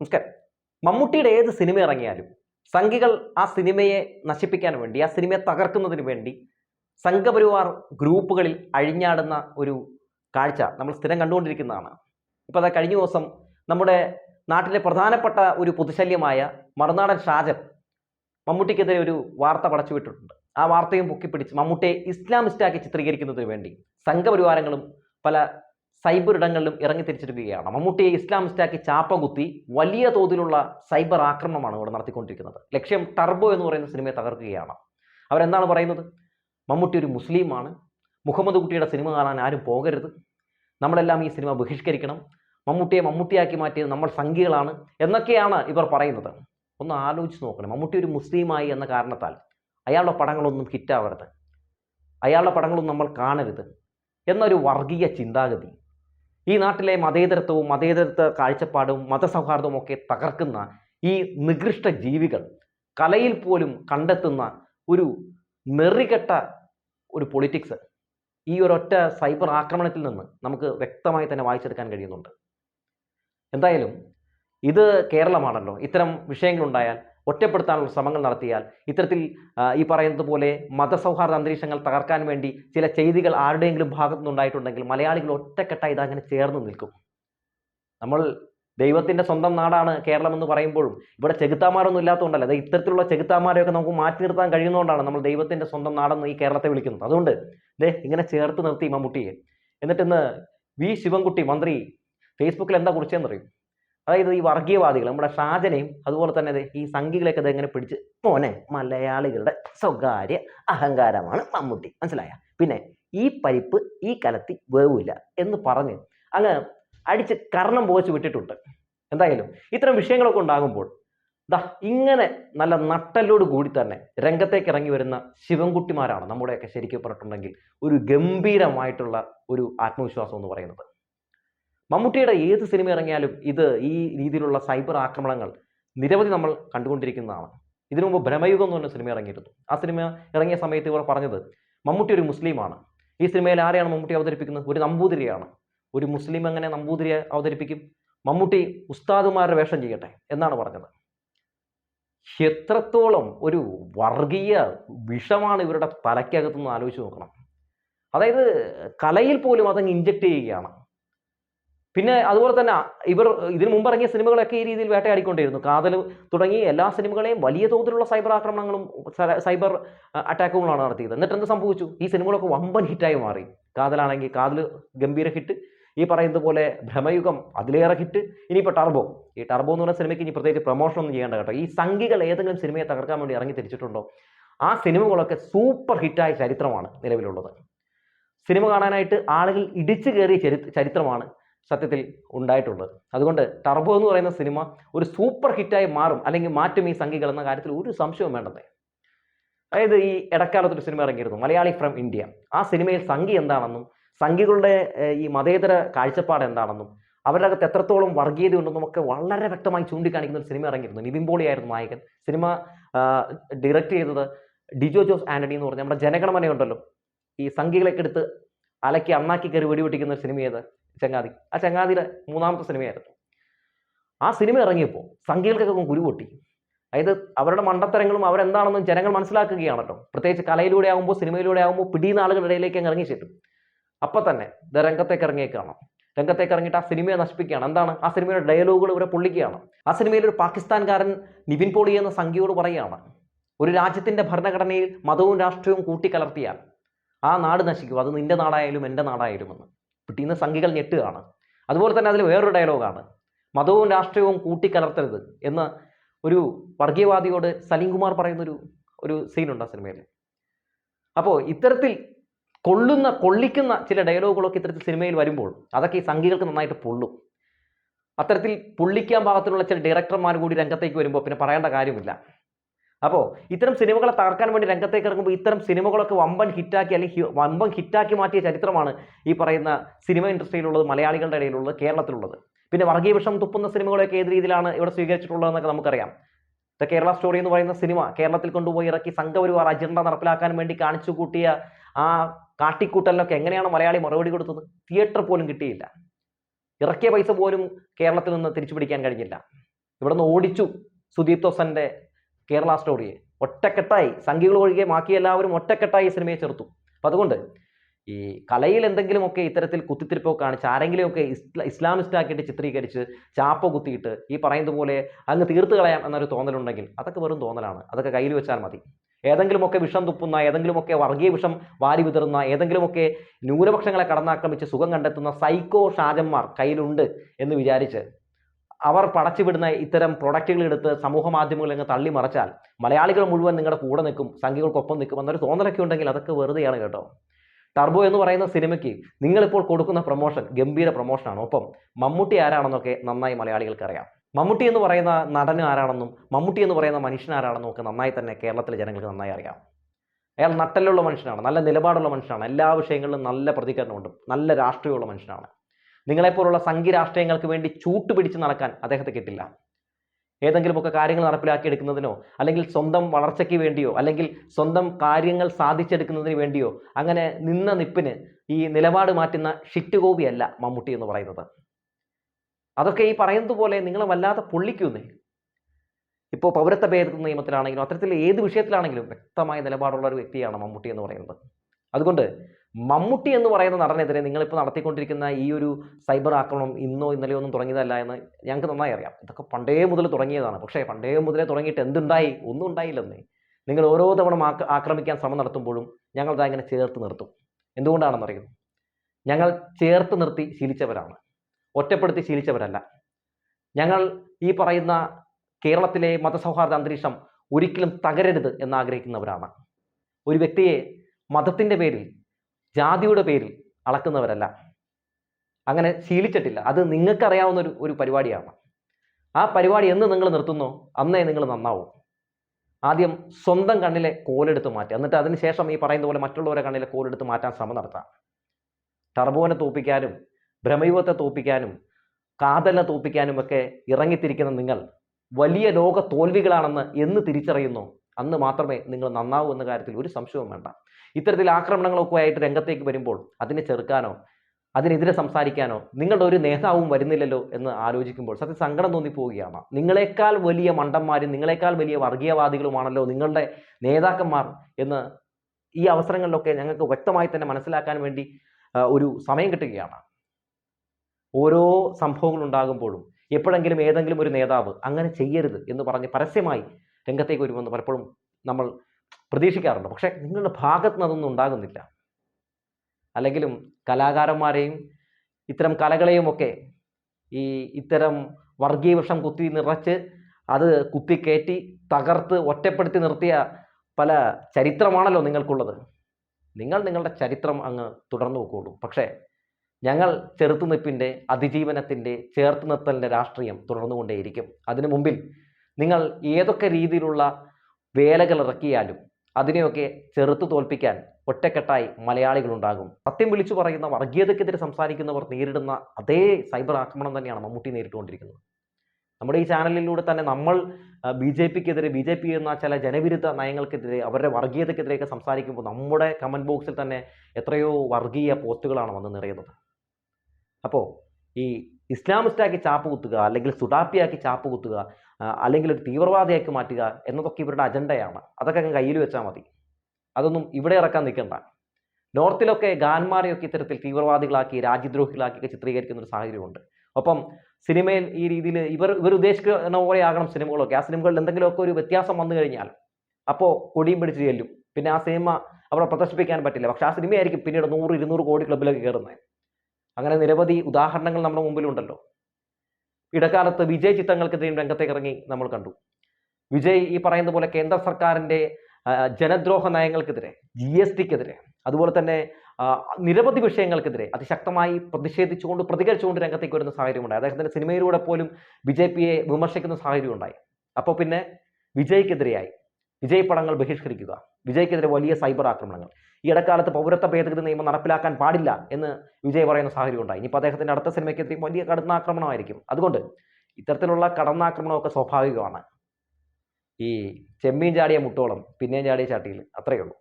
നമസ്കാരം. മമ്മൂട്ടിയുടെ ഏത് സിനിമ ഇറങ്ങിയാലും സംഘികൾ ആ സിനിമയെ നശിപ്പിക്കാൻ വേണ്ടി ആ സിനിമയെ തകർക്കുന്നതിന് വേണ്ടി സംഘപരിവാർ ഗ്രൂപ്പുകളിൽ അഴിഞ്ഞാടുന്ന ഒരു കാഴ്ച നമ്മൾ സ്ഥിരം കണ്ടുകൊണ്ടിരിക്കുന്നതാണ്. ഇപ്പോൾ അതാ കഴിഞ്ഞ ദിവസം നമ്മുടെ നാട്ടിലെ പ്രധാനപ്പെട്ട ഒരു പൊതുശല്യമായ മറുനാടൻ ഷാജൻ മമ്മൂട്ടിക്കെതിരെ ഒരു വാർത്ത പടച്ചു വിട്ടിട്ടുണ്ട്. ആ വാർത്തയും പൊക്കിപ്പിടിച്ച് മമ്മൂട്ടിയെ ഇസ്ലാമിസ്റ്റാക്കി ചിത്രീകരിക്കുന്നതിന് വേണ്ടി സംഘപരിവാരങ്ങളും പല സൈബർ ഇടങ്ങളിലും ഇറങ്ങി തിരിച്ചിരിക്കുകയാണ്. മമ്മൂട്ടിയെ ഇസ്ലാമിസ്റ്റാക്കി ചാപ്പ കുത്തി വലിയ തോതിലുള്ള സൈബർ ആക്രമണമാണ് ഇവിടെ നടത്തിക്കൊണ്ടിരിക്കുന്നത്. ലക്ഷ്യം ടർബോ എന്ന് പറയുന്ന സിനിമയെ തകർക്കുകയാണ്. അവരെന്താണ് പറയുന്നത്? മമ്മൂട്ടി ഒരു മുസ്ലിമാണ്. മുഹമ്മദ് കുട്ടിയുടെ സിനിമ കാണാൻ ആരും പോകരുത്. നമ്മളെല്ലാം ഈ സിനിമ ബഹിഷ്കരിക്കണം. മമ്മൂട്ടിയെ മമ്മൂട്ടിയാക്കി മാറ്റിയത് നമ്മൾ സംഘികളാണ് എന്നൊക്കെയാണ് ഇവർ പറയുന്നത്. ഒന്ന് ആലോചിച്ച് നോക്കണം. മമ്മൂട്ടി ഒരു മുസ്ലിമായി എന്ന കാരണത്താൽ അയാളുടെ പടങ്ങളൊന്നും ഹിറ്റാവരുത്. അയാളുടെ പടങ്ങളൊന്നും നമ്മൾ കാണരുത്. എന്നൊരു വർഗീയ ചിന്താഗതി ഈ നാട്ടിലെ മതേതരത്വവും മതേതരത്വ കാഴ്ചപ്പാടും മതസൗഹാർദ്ദവും ഒക്കെ തകർക്കുന്ന ഈ നികൃഷ്ട ജീവികൾ കലയിൽ പോലും കണ്ടെത്തുന്ന ഒരു നെറികെട്ട ഒരു പൊളിറ്റിക്സ് ഈ ഒരൊറ്റ സൈബർ ആക്രമണത്തിൽ നിന്ന് നമുക്ക് വ്യക്തമായി തന്നെ വായിച്ചെടുക്കാൻ കഴിയുന്നുണ്ട്. എന്തായാലും ഇത് കേരളമാണല്ലോ. ഇത്തരം വിഷയങ്ങളുണ്ടായാൽ ഒറ്റപ്പെടുത്താനുള്ള ശ്രമങ്ങൾ നടത്തിയാൽ ഇത്തരത്തിൽ ഈ പറയുന്നത് പോലെ മതസൗഹാർദ്ദ അന്തരീക്ഷങ്ങൾ തകർക്കാൻ വേണ്ടി ചില ചെയ്തികൾ ആരുടെയെങ്കിലും ഭാഗത്തു നിന്നുണ്ടായിട്ടുണ്ടെങ്കിൽ മലയാളികൾ ഒറ്റക്കെട്ടായി ഇതങ്ങനെ ചേർന്ന് നിൽക്കും. നമ്മൾ ദൈവത്തിന്റെ സ്വന്തം നാടാണ് കേരളം എന്ന് പറയുമ്പോഴും ഇവിടെ ചെകുത്താമാരൊന്നും ഇല്ലാത്തതുകൊണ്ടല്ല. അത് ഇത്തരത്തിലുള്ള ചെകുത്താമാരെയൊക്കെ നമുക്ക് മാറ്റി നിർത്താൻ കഴിയുന്നതുകൊണ്ടാണ് നമ്മൾ ദൈവത്തിന്റെ സ്വന്തം നാടെന്ന് ഈ കേരളത്തെ വിളിക്കുന്നത്. അതുകൊണ്ട് ദേ ഇങ്ങനെ ചേർത്ത് നിർത്തി മമ്മൂട്ടിയെ. എന്നിട്ടിന്ന് വി ശിവൻകുട്ടി മന്ത്രി ഫേസ്ബുക്കിൽ എന്താ കുറിച്ചെന്നറിയും അതായത് ഈ വർഗീയവാദികൾ നമ്മുടെ ഷാജനെയും അതുപോലെ തന്നെ ഈ സംഘികളെയൊക്കെ ഇത് എങ്ങനെ പിടിച്ച് മോനെ മലയാളികളുടെ സ്വകാര്യ അഹങ്കാരമാണ് മമ്മൂട്ടി. മനസ്സിലായ? പിന്നെ ഈ പരിപ്പ് ഈ കലത്തി വേവില്ല എന്ന് പറഞ്ഞ് അങ്ങ് അടിച്ച് കർണം പോച്ച് വിട്ടിട്ടുണ്ട്. എന്തായാലും ഇത്തരം വിഷയങ്ങളൊക്കെ ഉണ്ടാകുമ്പോൾ ദാ ഇങ്ങനെ നല്ല നട്ടലോട് കൂടി തന്നെ രംഗത്തേക്ക് ഇറങ്ങി വരുന്ന ശിവൻകുട്ടിമാരാണ് നമ്മുടെയൊക്കെ ശരിക്കും പറഞ്ഞിട്ടുണ്ടെങ്കിൽ ഒരു ഗംഭീരമായിട്ടുള്ള ഒരു ആത്മവിശ്വാസം എന്ന് പറയുന്നത്. മമ്മൂട്ടിയുടെ ഏത് സിനിമ ഇറങ്ങിയാലും ഇത് ഈ രീതിയിലുള്ള സൈബർ ആക്രമണങ്ങൾ നിരവധി നമ്മൾ കണ്ടുകൊണ്ടിരിക്കുന്നതാണ്. ഇതിനു മുമ്പ് ഭ്രമയുഗം എന്ന് പറഞ്ഞ സിനിമ ഇറങ്ങിയിരുന്നു. ആ സിനിമ ഇറങ്ങിയ സമയത്ത് ഇവർ പറഞ്ഞത് മമ്മൂട്ടി ഒരു മുസ്ലിമാണ്. ഈ സിനിമയിൽ ആരെയാണ് മമ്മൂട്ടി അവതരിപ്പിക്കുന്നത്? ഒരു നമ്പൂതിരിയാണ്. ഒരു മുസ്ലിം എങ്ങനെ നമ്പൂതിരിയെ അവതരിപ്പിക്കും? മമ്മൂട്ടി ഉസ്താദുമാരുടെ വേഷം ചെയ്യട്ടെ എന്നാണ് പറഞ്ഞത്. എത്രത്തോളം ഒരു വർഗീയ വിഷമാണ് ഇവരുടെ തലയ്ക്കകത്തുനിന്ന് ആലോചിച്ച് നോക്കണം. അതായത് കലയിൽ പോലും അതങ്ങ് ഇഞ്ചക്ട് ചെയ്യുകയാണ്. പിന്നെ അതുപോലെ തന്നെ ഇവർ ഇതിനു മുമ്പ് ഇറങ്ങിയ സിനിമകളൊക്കെ ഈ രീതിയിൽ വേട്ടയാടിക്കൊണ്ടിരുന്നു. കാതൽ തുടങ്ങി എല്ലാ സിനിമകളെയും വലിയ തോതിലുള്ള സൈബർ ആക്രമണങ്ങളും സൈബർ അറ്റാക്കുകളാണ് നടത്തിയത്. എന്നിട്ട് എന്ത് സംഭവിച്ചു? ഈ സിനിമകളൊക്കെ വമ്പൻ ഹിറ്റായി മാറി. കാതലാണെങ്കിൽ കാതൽ ഗംഭീര ഹിറ്റ് ഈ പറയുന്നത് പോലെ ഭ്രമയുഗം അതിലേറെ ഹിറ്റ് ഇനിയിപ്പോൾ ടർബോ. ഈ ടർബോ എന്ന് പറയുന്ന സിനിമയ്ക്ക് ഇനി പ്രത്യേകിച്ച് പ്രൊമോഷൻ ഒന്നും ചെയ്യേണ്ട കേട്ടോ. ഈ സംഘികൾ ഏതെങ്കിലും സിനിമയെ തകർക്കാൻ വേണ്ടി ഇറങ്ങി തിരിച്ചിട്ടുണ്ടോ? ആ സിനിമകളൊക്കെ സൂപ്പർ ഹിറ്റായ ചരിത്രമാണ് നിലവിലുള്ളത്. സിനിമ കാണാനായിട്ട് ആളുകൾ ഇടിച്ചു കയറിയ ചരി ചരിത്രമാണ്. സത്യത്തിൽ ഉണ്ടായിട്ടുള്ളത്. അതുകൊണ്ട് ടർബോ എന്ന് പറയുന്ന സിനിമ ഒരു സൂപ്പർ ഹിറ്റായി മാറും അല്ലെങ്കിൽ മാറ്റും ഈ സംഘികൾ എന്ന കാര്യത്തിൽ ഒരു സംശയവും വേണ്ടതേ. അതായത് ഈ ഇടക്കാലത്തൊരു സിനിമ ഇറങ്ങിയിരുന്നു മലയാളി ഫ്രം ഇന്ത്യ. ആ സിനിമയിൽ സംഘി എന്താണെന്നും സംഘികളുടെ ഈ മതേതര കാഴ്ചപ്പാട് എന്താണെന്നും അവരുടെ അകത്ത് എത്രത്തോളം വർഗീയത ഉണ്ടെന്നും ഒക്കെ വളരെ വ്യക്തമായി ചൂണ്ടിക്കാണിക്കുന്ന ഒരു സിനിമ ഇറങ്ങിയിരുന്നു. നിവിൻ പോളിയായിരുന്നു നായകൻ. സിനിമ ഡയറക്റ്റ് ചെയ്തത് ഡിജോ ജോസ് ആന്റണി എന്ന് പറഞ്ഞ നമ്മുടെ ജനഗണമനയുണ്ടല്ലോ. ഈ സംഘികളൊക്കെ എടുത്ത് അലക്കി അണ്ണാക്കി കയറി വെടിവെട്ടിക്കുന്ന ഒരു സിനിമ ഏത്? ചങ്ങാതി. ആ ചങ്ങാതിയുടെ മൂന്നാമത്തെ സിനിമയായിരുന്നു. ആ സിനിമ ഇറങ്ങിയപ്പോൾ സംഘികൾക്കൊക്കെ കുരു പൊട്ടി അതായത് അവരുടെ മണ്ടത്തരങ്ങളും അവരെന്താണെന്നും ജനങ്ങൾ മനസ്സിലാക്കുകയാണല്ലോ. പ്രത്യേകിച്ച് കലയിലൂടെ ആകുമ്പോൾ സിനിമയിലൂടെ ആകുമ്പോൾ പിടിയുന്ന ആളുകളുടെ ഇടയിലേക്ക് അങ്ങ് ഇറങ്ങി അപ്പം തന്നെ ഇത് രംഗത്തേക്ക് ഇറങ്ങിയേക്കാണ് രംഗത്തേക്ക് ഇറങ്ങിയിട്ട് ആ സിനിമയെ നശിപ്പിക്കുകയാണ്. എന്താണ്? ആ സിനിമയുടെ ഡയലോഗുകൾ ഇവരെ പൊള്ളിക്കുകയാണ്. ആ സിനിമയിൽ ഒരു പാകിസ്ഥാൻകാരൻ നിവിൻ പോളി എന്ന സംഖ്യയോട് പറയുകയാണ്. ഒരു രാജ്യത്തിന്റെ ഭരണഘടനയിൽ മതവും രാഷ്ട്രീയവും കൂട്ടിക്കലർത്തിയാൽ ആ നാട് നശിക്കും. അത് നിന്റെ നാടായാലും എന്റെ നാടായാലും എന്ന് പിറ്റീന്ന് സംഖ്യകൾ ഞെട്ടുകയാണ്. അതുപോലെ തന്നെ അതിൽ വേറൊരു ഡയലോഗാണ് മതവും രാഷ്ട്രീയവും കൂട്ടിക്കലർത്തരുത് എന്ന് ഒരു വർഗീയവാദിയോട് സലീം കുമാർ പറയുന്നൊരു ഒരു സീനുണ്ട് ആ സിനിമയിൽ. അപ്പോൾ ഇത്തരത്തിൽ കൊള്ളുന്ന കൊള്ളിക്കുന്ന ചില ഡയലോഗുകളൊക്കെ ഇത്തരത്തിൽ സിനിമയിൽ വരുമ്പോൾ അതൊക്കെ ഈ സംഘികൾക്ക് നന്നായിട്ട് പൊള്ളും. അത്തരത്തിൽ പൊള്ളിക്കാൻ പാകത്തിലുള്ള ചില ഡയറക്ടർമാർ കൂടി രംഗത്തേക്ക് വരുമ്പോൾ പിന്നെ പറയേണ്ട കാര്യമില്ല. അപ്പോൾ ഇത്തരം സിനിമകളെ തകർക്കാൻ വേണ്ടി രംഗത്തേക്ക് ഇറങ്ങുമ്പോൾ ഇത്തരം സിനിമകളൊക്കെ വമ്പൻ ഹിറ്റാക്കി അല്ലെങ്കിൽ വമ്പൻ ഹിറ്റാക്കി മാറ്റിയ ചരിത്രമാണ് ഈ പറയുന്ന സിനിമ ഇൻഡസ്ട്രിയിലുള്ളത് മലയാളികളുടെ ഇടയിലുള്ളത് കേരളത്തിലുള്ളത്. പിന്നെ വർഗീയ വിഷം തുപ്പുന്ന സിനിമകളൊക്കെ ഏത് രീതിയിലാണ് ഇവിടെ സ്വീകരിച്ചിട്ടുള്ളതെന്നൊക്കെ നമുക്കറിയാം. ദ കേരള സ്റ്റോറി എന്ന് പറയുന്ന സിനിമ കേരളത്തിൽ കൊണ്ടുപോയി ഇറക്കി സംഘപരിവാർ അജണ്ട നടപ്പിലാക്കാൻ വേണ്ടി കാണിച്ചു കൂട്ടിയ ആ കാട്ടിക്കൂട്ടലിനൊക്കെ എങ്ങനെയാണ് മലയാളി മറുപടി കൊടുത്തത്? തിയേറ്റർ പോലും കിട്ടിയില്ല. ഇറക്കിയ പൈസ പോലും കേരളത്തിൽ നിന്ന് തിരിച്ചു പിടിക്കാൻ കഴിഞ്ഞില്ല. ഇവിടെ നിന്ന് ഓടിച്ചു സുദീപ് തോസന്റെ കേരള സ്റ്റോറിയെ ഒറ്റക്കെട്ടായി സംഖ്യകൾ ഒഴികെ ബാക്കി എല്ലാവരും ഒറ്റക്കെട്ടായി ഈ സിനിമയെ ചേർത്തു അപ്പം അതുകൊണ്ട് ഈ കലയിൽ എന്തെങ്കിലുമൊക്കെ ഇത്തരത്തിൽ കുത്തിത്തിരിപ്പോ കാണിച്ച് ആരെങ്കിലുമൊക്കെ ഇസ്ലാ ഇസ്ലാമിസ്റ്റ് ആക്കിയിട്ട് ചിത്രീകരിച്ച് ചാപ്പ കുത്തിയിട്ട് ഈ പറയുന്നത് പോലെ അങ്ങ് തീർത്ത് കളയാം എന്നൊരു തോന്നലുണ്ടെങ്കിൽ അതൊക്കെ വെറും തോന്നലാണ്. അതൊക്കെ കയ്യിൽ വെച്ചാൽ മതി. ഏതെങ്കിലുമൊക്കെ വിഷം തുപ്പുന്ന ഏതെങ്കിലുമൊക്കെ വർഗീയ വിഷം വാരി വിതറുന്ന ഏതെങ്കിലുമൊക്കെ ന്യൂനപക്ഷങ്ങളെ കടന്നാക്രമിച്ച് സുഖം കണ്ടെത്തുന്ന സൈക്കോ ഷാജന്മാർ കയ്യിലുണ്ട് എന്ന് വിചാരിച്ച് അവർ പടച്ചുവിടുന്ന ഇത്തരം പ്രൊഡക്റ്റുകൾ എടുത്ത് സമൂഹ മാധ്യമങ്ങളിൽ അങ്ങ് തള്ളി മറച്ചാൽ മലയാളികൾ മുഴുവൻ നിങ്ങളുടെ കൂടെ നിൽക്കും സംഖ്യകൾക്കൊപ്പം നിൽക്കും എന്നൊരു തോന്നലൊക്കെ ഉണ്ടെങ്കിൽ അതൊക്കെ വെറുതെയാണ് കേട്ടോ. ടർബോ എന്ന് പറയുന്ന സിനിമയ്ക്ക് നിങ്ങളിപ്പോൾ കൊടുക്കുന്ന പ്രൊമോഷൻ ഗംഭീര പ്രൊമോഷനാണ് ഒപ്പം മമ്മൂട്ടി ആരാണെന്നൊക്കെ നന്നായി മലയാളികൾക്ക് അറിയാം. മമ്മൂട്ടി എന്ന് പറയുന്ന നടൻ ആരാണെന്നും മമ്മൂട്ടി എന്ന് പറയുന്ന മനുഷ്യൻ ആരാണെന്നും ഒക്കെ നന്നായി തന്നെ കേരളത്തിലെ ജനങ്ങൾക്ക് നന്നായി അറിയാം. അയാൾ നട്ടലുള്ള മനുഷ്യനാണ് നല്ല നിലപാടുള്ള മനുഷ്യനാണ് എല്ലാ വിഷയങ്ങളിലും നല്ല പ്രതികരണമുണ്ട് നല്ല രാഷ്ട്രീയമുള്ള മനുഷ്യനാണ്. നിങ്ങളെപ്പോലുള്ള സംഘി രാഷ്ട്രീയങ്ങൾക്ക് വേണ്ടി ചൂട്ടുപിടിച്ച് നടക്കാൻ അദ്ദേഹത്തെ കിട്ടില്ല. ഏതെങ്കിലുമൊക്കെ കാര്യങ്ങൾ നടപ്പിലാക്കിയെടുക്കുന്നതിനോ അല്ലെങ്കിൽ സ്വന്തം വളർച്ചയ്ക്ക് വേണ്ടിയോ അല്ലെങ്കിൽ സ്വന്തം കാര്യങ്ങൾ സാധിച്ചെടുക്കുന്നതിന് വേണ്ടിയോ അങ്ങനെ നിന്ന നിപ്പിന് ഈ നിലപാട് മാറ്റുന്ന ഷിറ്റ് ഗോപിയല്ല മമ്മൂട്ടി എന്ന് പറയുന്നത്. അതൊക്കെ ഈ പറയുന്നത് പോലെ നിങ്ങളെ വല്ലാതെ പൊള്ളിക്കുന്നേ. ഇപ്പോൾ പൗരത്വ ഭേദഗതി നിയമത്തിലാണെങ്കിലും അത്തരത്തിൽ ഏത് വിഷയത്തിലാണെങ്കിലും വ്യക്തമായ നിലപാടുള്ള ഒരു വ്യക്തിയാണ് മമ്മൂട്ടി എന്ന് പറയുന്നത്. അതുകൊണ്ട് മമ്മൂട്ടി എന്ന് പറയുന്ന നടനെതിരെ നിങ്ങളിപ്പോൾ നടത്തിക്കൊണ്ടിരിക്കുന്ന ഈ ഒരു സൈബർ ആക്രമണം ഇന്നോ ഇന്നലെയോ ഒന്നും തുടങ്ങിയതല്ല എന്ന് ഞങ്ങൾക്ക് നന്നായി അറിയാം. ഇതൊക്കെ പണ്ടേ മുതൽ തുടങ്ങിയതാണ്. പക്ഷേ പണ്ടേ മുതലേ തുടങ്ങിയിട്ട് എന്തുണ്ടായി? ഒന്നും ഉണ്ടായില്ലെന്നേ. നിങ്ങൾ ഓരോ തവണ ആക്രമിക്കാൻ ശ്രമം നടത്തുമ്പോഴും ഞങ്ങൾ ഇങ്ങനെ ചേർത്ത് നിർത്തും. എന്തുകൊണ്ടാണെന്നറിയുന്നു ഞങ്ങൾ ചേർത്ത് നിർത്തി ശീലിച്ചവരാണ്. ഒറ്റപ്പെടുത്തി ശീലിച്ചവരല്ല. ഞങ്ങൾ ഈ പറയുന്ന കേരളത്തിലെ മതസൗഹാർദ്ദ അന്തരീക്ഷം ഒരിക്കലും തകരരുത് എന്നാഗ്രഹിക്കുന്നവരാണ് ഒരു വ്യക്തിയെ മതത്തിന്റെ പേരിൽ ജാതിയുടെ പേരിൽ അളക്കുന്നവരല്ല. അങ്ങനെ ശീലിച്ചിട്ടില്ല. അത് നിങ്ങൾക്കറിയാവുന്ന ഒരു ഒരു പരിപാടിയാണ്. ആ പരിപാടി എന്ന് നിങ്ങൾ നിർത്തുന്നോ അന്നേ നിങ്ങൾ നന്നാവും. ആദ്യം സ്വന്തം കണ്ണിലെ കോലെടുത്ത് മാറ്റുക. എന്നിട്ട് അതിനുശേഷം ഈ പറയുന്ന പോലെ മറ്റുള്ളവരെ കണ്ണിലെ കോലെടുത്ത് മാറ്റാൻ ശ്രമം നടത്താം ടർബോനെ തോപ്പിക്കാനും ഭ്രമയുവത്തെ തോപ്പിക്കാനും കാതലിനെ തോപ്പിക്കാനും ഒക്കെ ഇറങ്ങിത്തിരിക്കുന്ന നിങ്ങൾ വലിയ ലോക തോൽവികളാണെന്ന് എന്ന് തിരിച്ചറിയുന്നു. അന്ന് മാത്രമേ നിങ്ങൾ നന്നാവൂ എന്ന കാര്യത്തിൽ ഒരു സംശയവും വേണ്ട. ഇത്തരത്തിൽ ആക്രമണങ്ങളൊക്കെ ആയിട്ട് രംഗത്തേക്ക് വരുമ്പോൾ അതിനെ ചെറുക്കാനോ അതിനെതിരെ സംസാരിക്കാനോ നിങ്ങളുടെ ഒരു നേതാവും വരുന്നില്ലല്ലോ എന്ന് ആലോചിക്കുമ്പോൾ സത്യം സങ്കടം തോന്നിപ്പോവുകയാണ്. നിങ്ങളെക്കാൾ വലിയ മണ്ടന്മാരും നിങ്ങളെക്കാൾ വലിയ വർഗീയവാദികളുമാണല്ലോ നിങ്ങളുടെ നേതാക്കന്മാർ എന്ന് ഈ അവസരങ്ങളിലൊക്കെ ഞങ്ങൾക്ക് വ്യക്തമായി തന്നെ മനസ്സിലാക്കാൻ വേണ്ടി ഒരു സമയം കിട്ടുകയാണ്. ഓരോ സംഭവങ്ങൾ ഉണ്ടാകുമ്പോഴും എപ്പോഴെങ്കിലും ഏതെങ്കിലും ഒരു നേതാവ് അങ്ങനെ ചെയ്യരുത് എന്ന് പറഞ്ഞ് പരസ്യമായി രംഗത്തേക്ക് വരുമെന്ന് പലപ്പോഴും നമ്മൾ പ്രതീക്ഷിക്കാറുണ്ട്. പക്ഷേ നിങ്ങളുടെ ഭാഗത്ത് നിന്ന് അതൊന്നും ഉണ്ടാകുന്നില്ല. അല്ലെങ്കിലും കലാകാരന്മാരെയും ഇത്തരം കലകളെയും ഒക്കെ ഈ ഇത്തരം വർഗീയ വിഷം കുത്തി നിറച്ച് അത് കുത്തിക്കയറ്റി തകർത്ത് ഒറ്റപ്പെടുത്തി നിർത്തിയ പല ചരിത്രമാണല്ലോ നിങ്ങൾക്കുള്ളത്. നിങ്ങൾ നിങ്ങളുടെ ചരിത്രം അങ്ങ് തുടർന്നു നോക്കുകയുള്ളൂ പക്ഷേ ഞങ്ങൾ ചെറുത്തുനിൽപ്പിന്റെ അതിജീവനത്തിന്റെ ചേർത്ത് നിർത്തലിന്റെ രാഷ്ട്രീയം തുടർന്നുകൊണ്ടേയിരിക്കും. അതിനു മുമ്പിൽ നിങ്ങൾ ഏതൊക്കെ രീതിയിലുള്ള വേലകൾ ഇറക്കിയാലും അതിനെയൊക്കെ ചെറുത്തു തോൽപ്പിക്കാൻ ഒറ്റക്കെട്ടായി മലയാളികളുണ്ടാകും. സത്യം വിളിച്ചു പറയുന്ന വർഗീയതയ്ക്കെതിരെ സംസാരിക്കുന്നവർ നേരിടുന്ന അതേ സൈബർ ആക്രമണം തന്നെയാണ് മമ്മൂട്ടി നേരിട്ടുകൊണ്ടിരിക്കുന്നത്. നമ്മുടെ ഈ ചാനലിലൂടെ തന്നെ നമ്മൾ ബി ജെ പിക്കെതിരെ ബി ജെ പി എന്ന ചില ജനവിരുദ്ധ നയങ്ങൾക്കെതിരെ അവരുടെ വർഗീയതയ്ക്കെതിരെയൊക്കെ സംസാരിക്കുമ്പോൾ നമ്മുടെ കമന്റ് ബോക്സിൽ തന്നെ എത്രയോ വർഗീയ പോസ്റ്റുകളാണ് വന്ന് നിറയുന്നത്. അപ്പോൾ ഈ ഇസ്ലാമിസ്റ്റാക്കി ചാപ്പ് കുത്തുക അല്ലെങ്കിൽ സുഡാപ്പിയാക്കി ചാപ്പ് കുത്തുക അല്ലെങ്കിൽ ഒരു തീവ്രവാദിയാക്കി മാറ്റുക എന്നതൊക്കെ ഇവരുടെ അജണ്ടയാണ്. അതൊക്കെ അങ്ങ് കയ്യിൽ വെച്ചാൽ മതി. അതൊന്നും ഇവിടെ ഇറക്കാൻ നിൽക്കണ്ട. നോർത്തിലൊക്കെ ഗാന്മാരെയൊക്കെ ഇത്തരത്തിൽ തീവ്രവാദികളാക്കി രാജ്യദ്രോഹികളാക്കിയൊക്കെ ചിത്രീകരിക്കുന്ന ഒരു സാഹചര്യമുണ്ട്. ഒപ്പം സിനിമയിൽ ഈ രീതിയിൽ ഇവർ ഇവർ ഉദ്ദേശിക്കുന്ന പോലെ ആകണം സിനിമകളൊക്കെ. ആ സിനിമകളിൽ എന്തെങ്കിലുമൊക്കെ ഒരു വ്യത്യാസം വന്നു കഴിഞ്ഞാൽ അപ്പോൾ കൊടിയും പിടിച്ച് ചെല്ലും. പിന്നെ ആ സിനിമ അവിടെ പ്രദർശിപ്പിക്കാൻ പറ്റില്ല. പക്ഷെ ആ സിനിമയായിരിക്കും പിന്നീട് നൂറ് ഇരുന്നൂറ് കോടി ക്ലബിലൊക്കെ കയറുന്നത്. അങ്ങനെ നിരവധി ഉദാഹരണങ്ങൾ നമ്മുടെ മുമ്പിലുണ്ടല്ലോ. ഇടക്കാലത്ത് വിജയ് ചിത്രങ്ങൾക്കെതിരെയും രംഗത്തേക്ക് ഇറങ്ങി നമ്മൾ കണ്ടു. വിജയ് ഈ പറയുന്ന പോലെ കേന്ദ്ര സർക്കാരിന്റെ ജനദ്രോഹ നയങ്ങൾക്കെതിരെ ജി എസ് ടിക്കെതിരെ അതുപോലെ തന്നെ നിരവധി വിഷയങ്ങൾക്കെതിരെ അതിശക്തമായി പ്രതിഷേധിച്ചുകൊണ്ട് പ്രതികരിച്ചുകൊണ്ട് രംഗത്തേക്ക് വരുന്ന സാഹചര്യമുണ്ടായി. അദ്ദേഹത്തിന്റെ സിനിമയിലൂടെ പോലും ബി ജെ പിയെ വിമർശിക്കുന്ന സാഹചര്യം ഉണ്ടായി അപ്പോൾ പിന്നെ വിജയ്ക്കെതിരെയായി. വിജയ് പടങ്ങൾ ബഹിഷ്കരിക്കുക. വിജയ്ക്കെതിരെ വലിയ സൈബർ ആക്രമണങ്ങൾ. ഈ ഇടക്കാലത്ത് പൗരത്വ ഭേദഗതി നിയമം നടപ്പിലാക്കാൻ പാടില്ല എന്ന് വിജയ് പറയുന്ന സാഹചര്യം ഉണ്ടായി ഇനിയിപ്പോൾ അദ്ദേഹത്തിന്റെ അടുത്ത സിനിമയ്ക്ക് എത്തി വലിയ കടന്നാക്രമണമായിരിക്കും. അതുകൊണ്ട് ഇത്തരത്തിലുള്ള കടന്നാക്രമണമൊക്കെ സ്വാഭാവികമാണ്. ഈ ചെമ്മീൻ ചാടിയ മുട്ടോളം പിന്നെയും ചാടിയ ചാട്ടിയിൽ അത്രയേ ഉള്ളൂ.